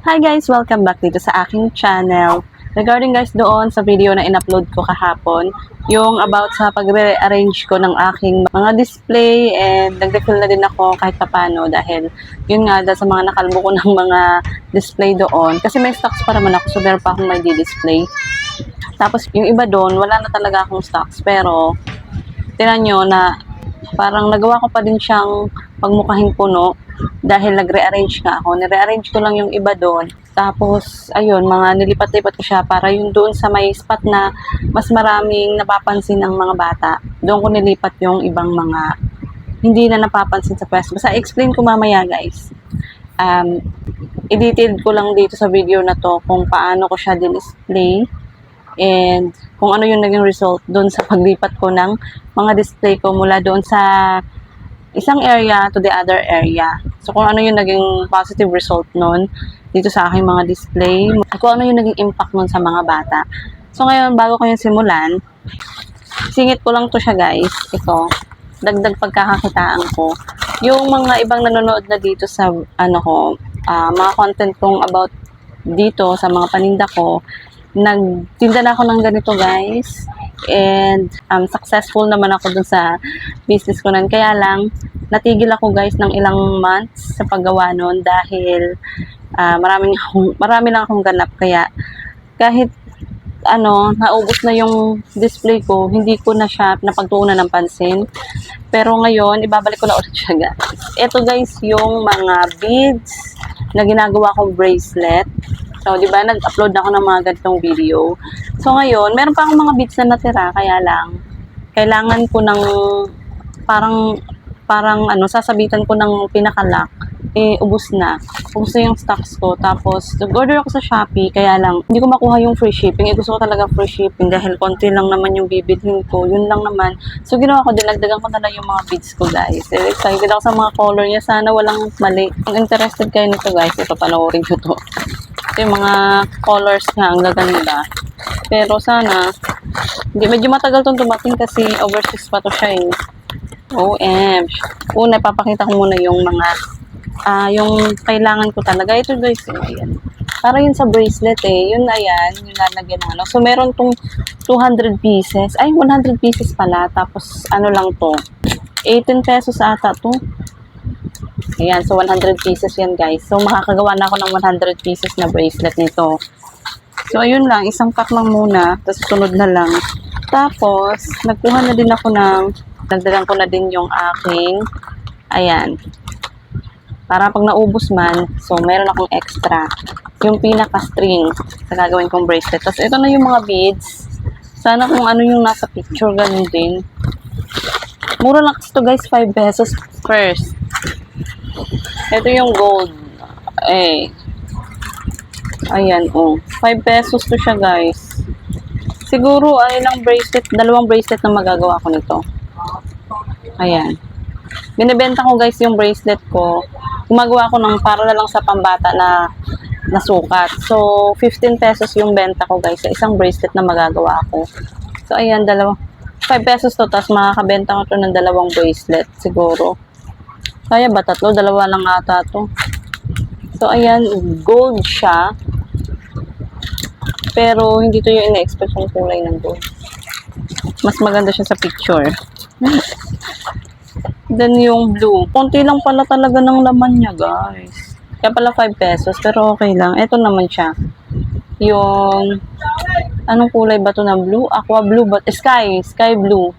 Hi guys! Welcome back dito sa aking channel. Regarding guys doon sa video na in-upload ko kahapon, yung about sa pagre-arrange ko ng aking mga display and nag-refill na din ako kahit papano dahil yun nga dahil sa mga nakalbo ko ng mga display doon. Kasi may stocks pa naman ako so meron pa akong may display Tapos yung iba doon, wala na talaga akong stocks pero tinan nyo na parang nagawa ko pa din siyang pagmukahing puno dahil nagre-arrange nga ako. Nire-arrange ko lang yung iba doon. Tapos, ayun, mga nilipat-lipat ko siya para yung doon sa may spot na mas maraming napapansin ng mga bata. Doon ko nilipat yung ibang mga hindi na napapansin sa pwesto. Basta explain ko mamaya, guys. Um, i-detailed ko lang dito sa video na to kung paano ko siya din-display and kung ano yung naging result doon sa paglipat ko ng mga display ko mula doon sa isang area to the other area. So, kung ano yung naging positive result nun dito sa aking mga display, kung ano yung naging impact nun sa mga bata. So, ngayon, bago ko yung simulan, singit ko lang to siya, guys. Ito, dagdag pagkakakitaan ko. Yung mga ibang nanonood na dito sa, ano ko, ah, mga content kong about dito sa mga paninda ko, nagtinda na ako ng ganito, guys. And um, successful naman ako dun sa business ko nun. Kaya lang, natigil ako guys ng ilang months sa paggawa nun dahil ah, maraming marami lang akong ganap. Kaya kahit ano, naubos na yung display ko, hindi ko na siya napagtuunan ng pansin. Pero ngayon, ibabalik ko na ulit siya guys. Ito guys, yung mga beads na ginagawa kong bracelet. So, di ba, nag-upload na ako ng mga ganitong video. So, ngayon, meron pa akong mga beads na natira, kaya lang, kailangan ko ng, parang, parang, ano, sasabitan ko ng pinakalock, eh, ubus na. Ubus na yung stocks ko. Tapos, nag-order ako sa Shopee, kaya lang, hindi ko makuha yung free shipping. Eh, gusto ko talaga free shipping dahil konti lang naman yung bibilhin ko. Yun lang naman. So, ginawa ko, dinagdagan ko na yung mga beads ko, guys. Eh, excited ako sa mga color niya. Sana walang mali. Kung interested kayo nito, guys, ito, panoorin nyo to. Yung mga colors nga, ang gaganda. Pero sana, hindi, medyo matagal tong dumating kasi overseas pa to siya eh. OM. Una, papakita ko muna yung mga, ah, yung kailangan ko talaga. Ito guys, yung ayan. Para yun sa bracelet eh. Yun ayan, yung lalagyan ano. So, meron tong 200 pieces. Ay, 100 pieces pala. Tapos, ano lang to. 18 pesos ata to. Ayan, so 100 pieces yan guys. So makakagawa na ako ng 100 pieces na bracelet nito. So ayun lang, isang pack lang muna, tapos sunod na lang. Tapos, nagkuha na din ako ng, nagdagan ko na din yung aking, ayan. Para pag naubos man, so meron akong extra. Yung pinaka-string sa gagawin kong bracelet. Tapos ito na yung mga beads. Sana kung ano yung nasa picture, ganun din. Mura lang kasi to guys, 5 pesos first. Ito yung gold. Eh. Ayan, oh. 5 pesos to siya, guys. Siguro, ay lang bracelet, dalawang bracelet na magagawa ko nito. Ayan. Binibenta ko, guys, yung bracelet ko. Gumagawa ko ng para na lang sa pambata na nasukat. So, 15 pesos yung benta ko, guys, sa isang bracelet na magagawa ko. So, ayan, dalawa. 5 pesos to, tapos makakabenta ko to ng dalawang bracelet, siguro. Kaya ba tatlo? Dalawa lang ata to. So, ayan, gold siya. Pero, hindi to yung ina-expect kong kulay ng gold. Mas maganda siya sa picture. Then, yung blue. Konti lang pala talaga ng laman niya, guys. Kaya pala 5 pesos, pero okay lang. Ito naman siya. Yung, anong kulay ba to na blue? Aqua blue, but sky, sky blue.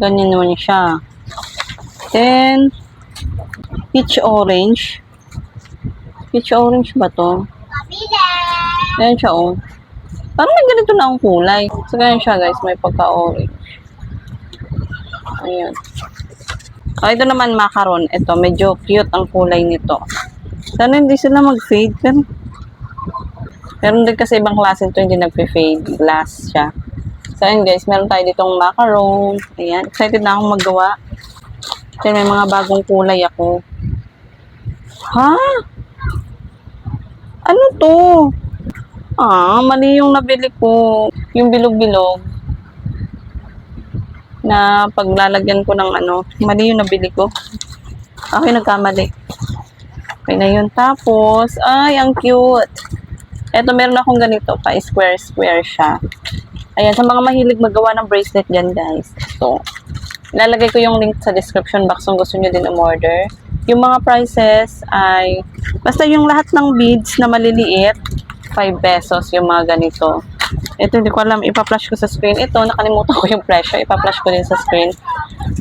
Ganyan naman siya. Then, peach orange. Peach orange ba to? Ayan siya, oh. Parang may ganito na akong kulay. So, ganyan siya, guys. May pagka-orange. Ayan. Oh, ito naman macaron. Ito, medyo cute ang kulay nito. Sana hindi sila mag-fade. Pero, meron din kasi ibang klase ito hindi nag-fade. Glass siya. So, ayan guys. Meron tayo ditong macaron. Ayan. Excited na akong magawa. Kasi may mga bagong kulay ako. Ha? Ano to? Ah, mali yung nabili ko. Yung bilog-bilog. Na paglalagyan ko ng ano, mali yung nabili ko. Yung nagkamali. Okay na yun. Tapos, ay, ang cute. Eto, meron akong ganito pa. Square-square siya. Ayan, sa mga mahilig magawa ng bracelet dyan, guys. So, lalagay ko yung link sa description box kung gusto nyo din umorder. Yung mga prices ay, basta yung lahat ng beads na maliliit, 5 pesos yung mga ganito. Ito, hindi ko alam, ipa-flash ko sa screen. Ito, nakalimutan ko yung presyo. Ipa-flash ko din sa screen.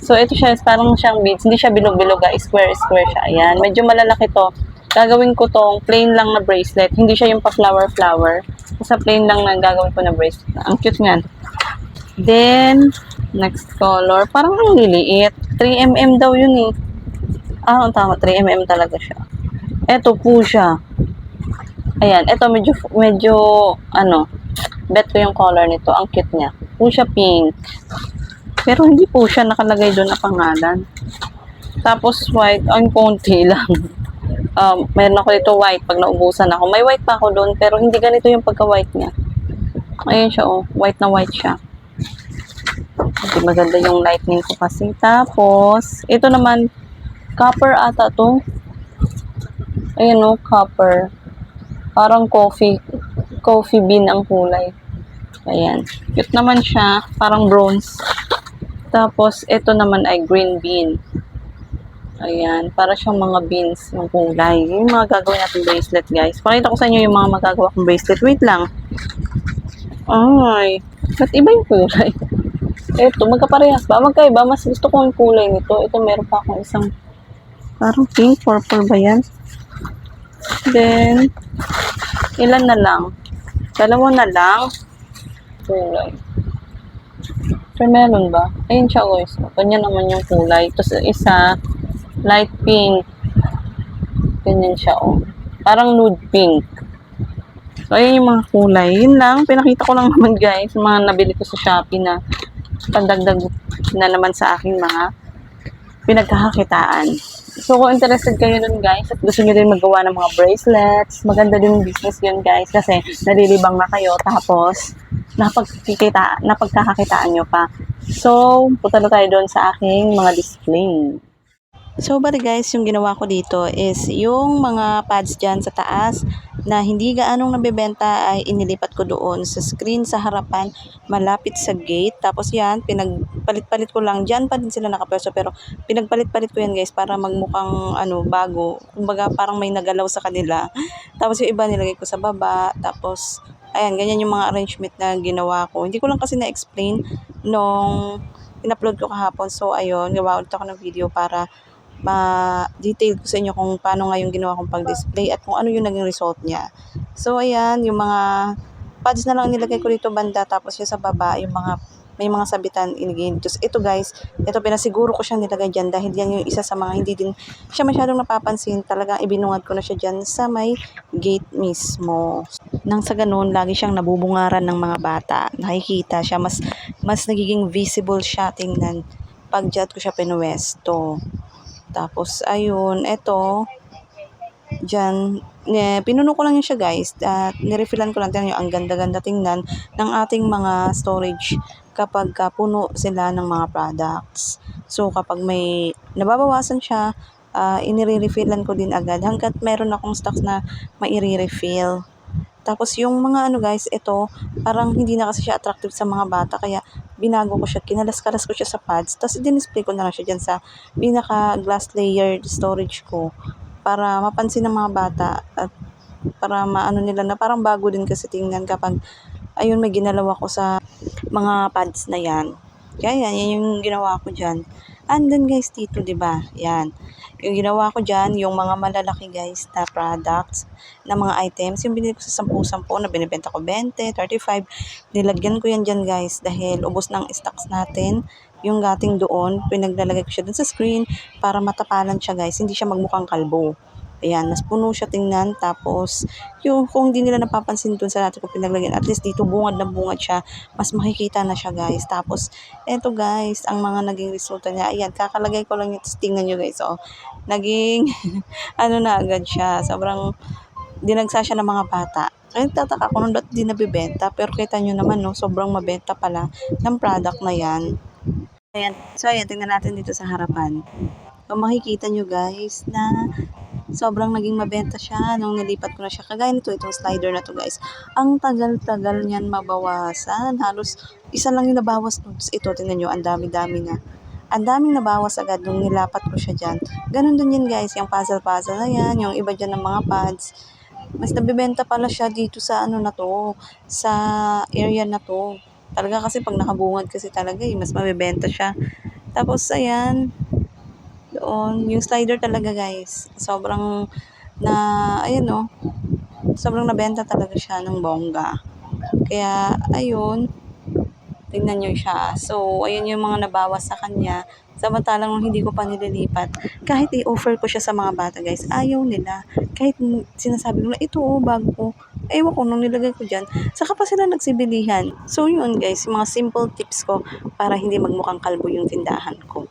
So, ito siya, parang siyang beads. Hindi siya bilog-bilog, ah. Square-square siya. Ayan, medyo malalaki to. Gagawin ko tong plain lang na bracelet. Hindi siya yung pa-flower-flower. Basta plain lang na gagawin ko na bracelet. Ang cute niyan. Then, next color. Parang ang liliit. 3mm daw yun eh. Ah, tama. 3mm talaga siya. Ito po siya. Ayan. Ito medyo, medyo, ano, bet ko yung color nito. Ang cute niya. Po siya pink. Pero hindi po siya nakalagay doon na pangalan. Tapos white, ang konti lang. Um, meron ako dito white pag naubusan ako. May white pa ako doon, pero hindi ganito yung pagka-white niya. Ayun siya, oh. White na white siya. Hindi maganda yung lightning ko kasi. Tapos, ito naman, copper ata to. Ayun, oh, copper. Parang coffee, coffee bean ang kulay. Ayan. Cute naman siya. Parang bronze. Tapos, ito naman ay green bean. Ayan, para siyang mga beans ng kulay. Yung mga gagawin natin bracelet, guys. Pakita ko sa inyo yung mga magagawa kong bracelet. Wait lang. Ay, ba't iba yung kulay? Ito, magkaparehas ba? Magkaiba, mas gusto ko yung kulay nito. Ito, meron pa akong isang parang pink, purple ba yan? Then, ilan na lang? Dalawa na lang. Kulay. Watermelon ba? Ayun siya, guys. Ganyan naman yung kulay. Tapos, isa, light pink. Ganyan siya, oh. Parang nude pink. So, ayun yung mga kulay. Yun lang. Pinakita ko lang naman, guys. Mga nabili ko sa Shopee na pandagdag na naman sa aking mga pinagkakakitaan. So, kung interested kayo nun, guys, at gusto nyo din magawa ng mga bracelets, maganda din yung business yun, guys, kasi nalilibang na kayo, tapos, napagkikita, napagkakakitaan nyo pa. So, punta na tayo doon sa aking mga display. So, bali guys, yung ginawa ko dito is yung mga pads dyan sa taas na hindi gaanong nabebenta ay inilipat ko doon sa screen sa harapan malapit sa gate. Tapos yan, pinagpalit-palit ko lang. Dyan pa din sila nakapwesto pero pinagpalit-palit ko yan guys para magmukhang ano, bago. Kumbaga parang may nagalaw sa kanila. Tapos yung iba nilagay ko sa baba. Tapos, ayan, ganyan yung mga arrangement na ginawa ko. Hindi ko lang kasi na-explain nung in-upload ko kahapon. So, ayun, gawa ulit ako ng video para ma-detail ko sa inyo kung paano nga yung ginawa kong pag-display at kung ano yung naging result niya. So, ayan, yung mga pads na lang nilagay ko dito banda tapos yung sa baba, yung mga may mga sabitan inigin. Just ito guys, ito pinasiguro ko siyang nilagay dyan dahil yan yung isa sa mga hindi din siya masyadong napapansin. Talagang ibinungad ko na siya dyan sa may gate mismo. Nang sa ganun, lagi siyang nabubungaran ng mga bata. Nakikita siya, mas, mas nagiging visible siya tingnan pag dyan ko siya pinuwesto. Tapos, ayun, eto, dyan, eh, pinuno ko lang yun siya guys. At nirefillan ko lang tingnan nyo, ang ganda-ganda tingnan ng ating mga storage kapag ka puno sila ng mga products. So, kapag may nababawasan siya, uh, inire-refillan ko din agad hanggat meron akong stocks na maire-refill. Tapos yung mga ano guys, ito, parang hindi na kasi siya attractive sa mga bata kaya binago ko siya, kinalas-kalas ko siya sa pads. Tapos din-display ko na lang siya dyan sa pinaka glass layered storage ko para mapansin ng mga bata at para maano nila na parang bago din kasi tingnan kapag ayun may ginalaw ako sa mga pads na yan. Kaya yan, yan yung ginawa ko dyan. And then guys, dito, di ba? Yan. Yung ginawa ko dyan, yung mga malalaki guys na products, na mga items, yung binili ko sa 10-10 na binibenta ko 20, 35, nilagyan ko yan dyan guys dahil ubos ng stocks natin yung gating doon, pinaglalagay ko siya dun sa screen para matapalan siya guys, hindi siya magmukhang kalbo. Ayan, mas puno siya tingnan. Tapos, yung kung hindi nila napapansin dun sa natin kung pinaglagyan, at least dito bungad na bungad siya, mas makikita na siya guys. Tapos, eto guys, ang mga naging resulta niya. Ayan, kakalagay ko lang yung tingnan nyo guys. Oh, naging, ano na agad siya. Sobrang, dinagsa siya ng mga bata. Kaya tataka ko nung di nabibenta. Pero kita nyo naman, no, sobrang mabenta pala ng product na yan. Ayan. So, ayan, tingnan natin dito sa harapan. So, makikita nyo guys na sobrang naging mabenta siya nung nilipat ko na siya. Kagaya nito, itong slider na to guys. Ang tagal-tagal niyan mabawasan. Halos isa lang yung nabawas nun. Ito, tingnan nyo, ang dami-dami na. Ang daming nabawas agad nung nilapat ko siya dyan. Ganun din yan guys, yung puzzle-puzzle na yan, yung iba dyan ng mga pads. Mas nabibenta pala siya dito sa ano na to, sa area na to. Talaga kasi pag nakabungad kasi talaga eh, mas mabibenta siya. Tapos ayan, doon, yung slider talaga guys, sobrang na, ayan oh, sobrang nabenta talaga siya ng bongga. Kaya, ayun, tingnan nyo siya. So, ayun yung mga nabawas sa kanya. Samantalang nung hindi ko pa nililipat, kahit i-offer ko siya sa mga bata guys, ayaw nila. Kahit sinasabi ko ito oh, bago. Ewan ko, nung nilagay ko dyan, saka pa sila nagsibilihan. So, yun guys, mga simple tips ko para hindi magmukhang kalbo yung tindahan ko.